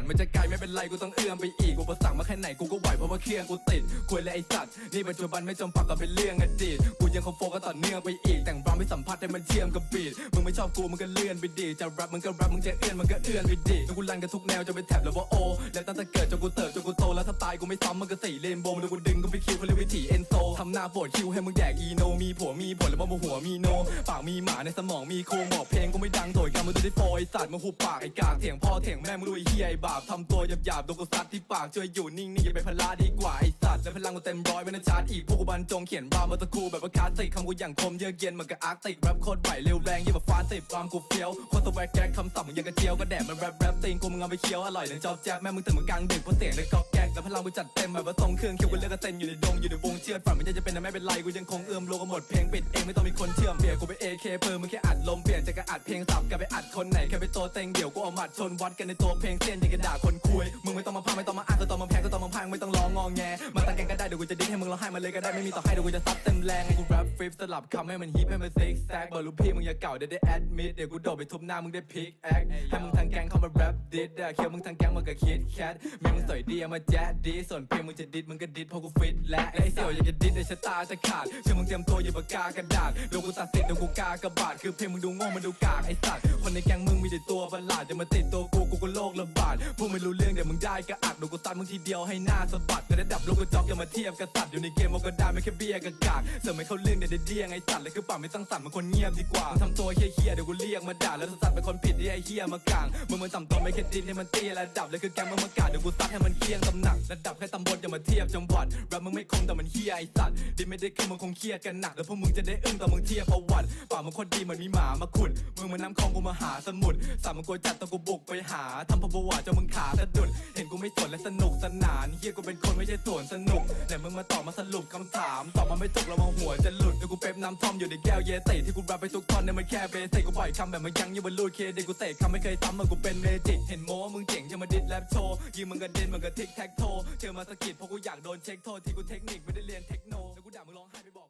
อนมันจะไกลไม่เป็นไรกูต้องเอื้อมไปอีกอุปสรรคมาแค่ไหนกูก็ไหวเพราะว่าเครื่องกูติดคุยเลยไอ้สัตว์นี่ปัจจุบันไม่จมปักกับเป็นเรื่องอดีตกูยังคงโฟกัสต่อเนื่องไปอีก แต่งรำให้สัมผัสให้มันเชื่อมกับบีทมึงไม่ชอบกูมึงก็เลื่อนไปดีจะแรปมึงก็แรปมึงจะเอื้อนมึงก็เอื้อนไปดีแล้วกูรันกันทุกแนวจะเป็นแท็บแล้วว่าโอแล้วตั้งแต่เกิดจนกูเติบจนกูโตแล้วถ้าตายกูไม่ซ้ำมันก็สี่เลนโบมึงกูดึงกูไปคิวเขาเรียกวิถีเอนโซทำหน้าปวดคิวให้มึงแดกอีโนมีผัวมีผลแล้วว่าโมหัวมีโนปากมีหมาในสมองมีโครงบอกเพลงกูไม่ดังโถยกันมึงดูได้โฟไอสัตว์มึงหุบปากไอ้กากเถียงพ่อเถียงแม่มึงดูไอ้เฮียไอ้บาปทำตัวหยาบๆโดนกูซัดที่ปากช่วยอยู่นิ่งๆอย่าไปพลาดีกว่าไอสัตว์และพลังกูเต็มร้อยไม่น่าชาร์จอีกพวกกูบรรจงเขียนรามาตะคูแบบว่าคลาสสิกคำกูอย่างคมเยือกเย็นเหมือนกับอาร์ติกแรปโคตรไหวเร็วแรงยิ่งแบบฟ้าสิบความกูเฟี้ยวโคตรสวักแก๊กคำศัพท์มึงยังกระเจียวก็แดดมันแรปแรปตีนกูมึงเอาไปเคี้ยวอร่อยเลยจอบแจ๊บแม่มึงตื่นมากลางดึกเพราะเสียงในกอกแก๊กแล้วพลังกูจัดเต็มแบบว่าทรงเครื่องเคิวกูเลือกกระเซ็นอยู่ในดงอยู่ในวงเชือดฝันมันจะเป็นแต่ไม่เป็นไรกูยังคงเอื้อมโลกหมดเพลงปิดเองไม่ต้องมีคนเชื่อมเปเอเคเพิ่มมึงแค่ อัดลมเปลี่ยนจากกระอัดเพลงสับกลายไปอัดคนไหนแค่ไปโตเต็งเดี๋ยวกูเอาหมัดชนวัดกันในตัวเพลงเส้นยังกระด่าคนคุยมึงไม่ต้องมาพังไม่ต้องมาอ้างก็ต้องมาแพงก็ต้องมาพังไม่ต้องร้องงอแงมาตั้งแกงก็ได้เดี๋ยวกูจะดิ้นให้มึงร้องไห้มาเลยก็ได้ไม่มีต่อให้เดี๋ยวกูจะซัดเต็มแรงให้กูแรปฟลิปสลับคำให้มันฮิปให้มันซิกแซกบอกลูพี่มึงอย่าเก่าเดี๋ยวได้แอดมิดเดี๋ยวกูโดดไปทุบหน้ามึงได้พิกแอคให้มึงทางแกงเข้ามาแรปดิดเคียวมึงทางแกงมึงก็คิดแคทแม่งมึงสวยดีเอามาแจ๊ดดีส่วนเพลงมึงจะดิดมึงก็ดิดเพราะกูฟิตและไอ้เสี่ยวอยากจะดิดในชะตาจะขาดเชื่อมึงเตรียมตัวอย่าปากกากระดาษเดี๋ยวกูตัดสิทธิ์เดี๋ยวกูกากระบาดคือเพลงมึงดูโง่มันดูกากไอ้สัตว์คนในแกงมึงมีแต่ตัวประหลาดจะมาติดตัวกูกูก็โลกระบาดพวกไม่รู้เรื่องเดี๋ยวมึงได้ก็อักดี๋ยวกูตัดมึงทีเดียวให้หน้าสะบัดแต่ระดับโลกกระจอกอย่ามาเทียบกับสัตว์อยู่ในเกมมันก็ได้ไม่แค่เบี้ยกับกากเสริมไม่เขาเรื่องเดี๋ยวเดี้ยงไอ้สัตว์เลยคือป่าไม่สร้างสรรค์มันคนเงียบดีกว่าทำตัวเฮี้ยๆเดี๋ยวกูเรียกมาด่าแล้วสัตว์เป็นคนผิดที่ไอ้เฮี้ยมากลางมึงมันต่ำตัวไม่แค่ดินให้มันเตี้ยระดับเลยคือแกงมึงมากาดเดี๋ยวกูซัดให้มันเคี้ยงตำหนักระดับแค่ตำบลอย่ามาเทียบจังหวัดแรปมึงไม่คงแต่มันเฮี้ยไอ้สัตว์ดิไม่ได้ขึ้นมึงคงเครียดกันหนักแล้วพวกมึงจะได้อึ้งตอนมึงเทียบประวัติป่ามึงคนดีมันมีหมามาขุดมึงมันน้ำคลองกูมาหาสมุทรสามมึงกลัวจัดต้องกูบุกไปหาทำพประวัติจนมึงขาสะดุด เห็นกูไม่สนและสนุกสนานเฮียกูเป็นคนไม่ใช่สวนสนุกแต่มึงมาตอบมาสรุปคำถามตอบมาไม่จบแล้วมาหัวจะหลุดเดี๋ยวกูเป๊ปน้ำท่อมอยู่ในแก้วเยติที่กูรับไปทุกท่อนเนี่ยมันแค่เบสิกกูปล่อยคำแบบมันยังยังบรรลุเคเด็กกูเตะคำไม่เคยซ้ำมันกูเป็นเมจิกเห็นโม้ว่ามึงเจ๋งจะมาดิดแรปโชว์ยิงมึงกระเด็นมึงกระทิกแท็กโทเจอมาสะกิดเพราะกูอยากโดนเช็คโทษที่กูเทคนิคไม่ได้เรียนเทคโนแล้วกูด่ามึงร้องไห้ไปบอก